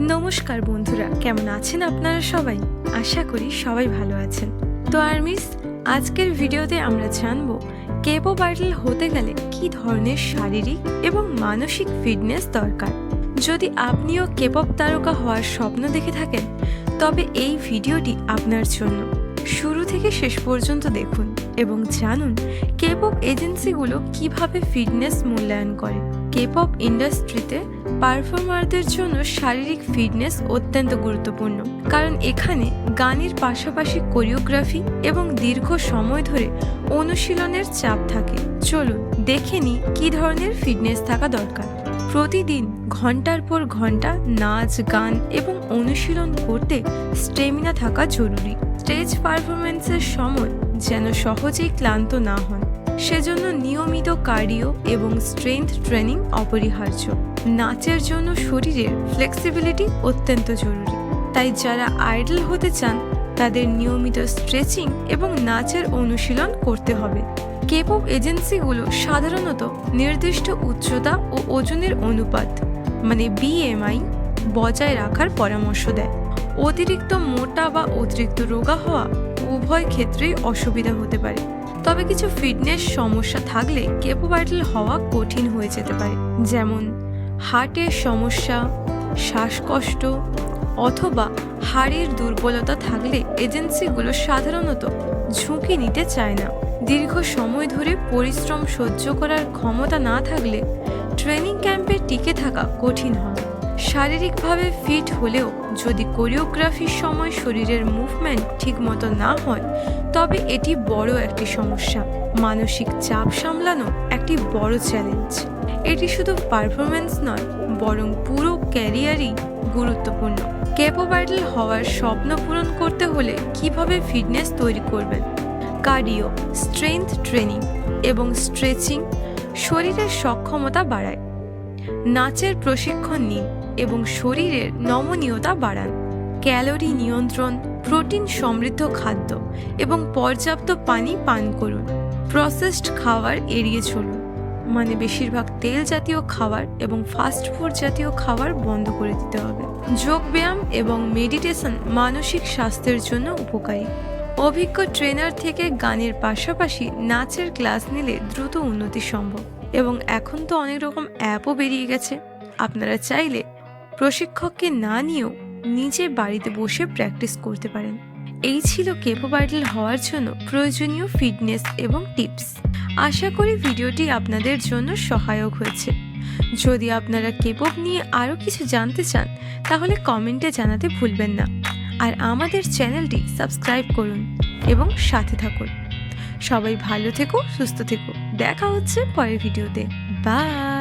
নমস্কার বন্ধুরা, কেমন আছেন আপনারা সবাই? আশা করি সবাই ভালো আছেন। তো আর মিস, আজকের ভিডিওতে আমরা জানব কেপো বাইটেল হতে গেলে কি ধরনের শারীরিক এবং মানসিক ফিটনেস দরকার? যদি আপনিও কেপপ তারকা হওয়ার স্বপ্ন দেখে থাকেন, তবে এই ভিডিওটি আপনার জন্য। শুরু থেকে শেষ পর্যন্ত দেখুন এবং জানুন কেপপ এজেন্সিগুলো কীভাবে ফিটনেস মূল্যায়ন করে। কেপপ ইন্ডাস্ট্রিতে পারফর্মারদের জন্য শারীরিক ফিটনেস অত্যন্ত গুরুত্বপূর্ণ। কারণ এখানে গানের পাশাপাশি কোরিওগ্রাফি এবং দীর্ঘ সময় ধরে অনুশীলনের চাপ থাকে। চলুন দেখে নিই কী ধরনের ফিটনেস থাকা দরকার। প্রতিদিন ঘণ্টার পর ঘণ্টা নাচ, গান এবং অনুশীলন করতে স্টেমিনা থাকা জরুরি। স্টেজ পারফরমেন্সের সময় যেন সহজেই ক্লান্ত না হন। সেজন্য নিয়মিত কার্ডিও এবং স্ট্রেংথ ট্রেনিং অপরিহার্য। নাচের জন্য শরীরের ফ্লেক্সিবিলিটি অত্যন্ত জরুরি। তাই যারা আইডল হতে চান, তাদের নিয়মিত স্ট্রেচিং এবং নাচের অনুশীলন করতে হবে। কেপপ এজেন্সিগুলো সাধারণত নির্দিষ্ট উচ্চতা ও ওজনের অনুপাত মানে বিএমআই বজায় রাখার পরামর্শ দেয়। অতিরিক্ত মোটা বা অতিরিক্ত রোগা হওয়া উভয় ক্ষেত্রেই অসুবিধা হতে পারে। তবে কিছু ফিটনেস সমস্যা থাকলে কেপো ভাইটাল হওয়া কঠিন হয়ে যেতে পারে। যেমন হার্টের সমস্যা, শ্বাসকষ্ট অথবা হাড়ের দুর্বলতা থাকলে এজেন্সিগুলো সাধারণত ঝুঁকি নিতে চায় না। দীর্ঘ সময় ধরে পরিশ্রম সহ্য করার ক্ষমতা না থাকলে ট্রেনিং ক্যাম্পে টিকে থাকা কঠিন হয়। শারীরিকভাবে ফিট হলেও যদি কোরিওগ্রাফির সময় শরীরের মুভমেন্ট ঠিকমতো না হয়, তবে এটি বড় একটি সমস্যা। মানসিক চাপ সামলানো একটি বড় চ্যালেঞ্জ এটি শুধু পারফরমেন্স নয়, বরং পুরো ক্যারিয়ারই গুরুত্বপূর্ণ। কেপো হওয়ার স্বপ্ন পূরণ করতে হলে কীভাবে ফিটনেস তৈরি করবেন? কার্ডিও স্ট্রেংথ ট্রেনিং এবং স্ট্রেচিং শরীরের সক্ষমতা বাড়ায়। নাচের প্রশিক্ষণ নিন। এবং শরীরের নমনীয়তা বাড়ান। ক্যালোরি নিয়ন্ত্রণ, প্রোটিন সমৃদ্ধ খাদ্য এবং পর্যাপ্ত পানি পান করুন। প্রসেসড খাবার এড়িয়ে চলুন মানে বেশিরভাগ তেল জাতীয় খাবার এবং ফাস্ট ফুড জাতীয় খাবার বন্ধ করে দিতে হবে। যোগব্যায়াম এবং মেডিটেশন মানসিক স্বাস্থ্যের জন্য উপকারী। অভিজ্ঞ ট্রেনার থেকে গানের পাশাপাশি নাচের ক্লাস নিলে দ্রুত উন্নতি সম্ভব এবং এখন তো অনেক রকম অ্যাপও বেরিয়ে গেছে। আপনারা চাইলে প্রশিক্ষককে না নিয়েও নিজে বাড়িতে বসে প্র্যাকটিস করতে পারেন। এই ছিল কেপো বাইডল হওয়ার জন্য প্রয়োজনীয় ফিটনেস এবং টিপস আশা করি ভিডিওটি আপনাদের জন্য সহায়ক হয়েছে। যদি আপনারা কেপপ নিয়ে আরও কিছু জানতে চান, তাহলে কমেন্টে জানাতে ভুলবেন না। আর আমাদের চ্যানেলটি সাবস্ক্রাইব করুন এবং সাথে থাকুন। সবাই ভালো থেকো, সুস্থ থেকো। দেখা হচ্ছে পরের ভিডিওতে। বাই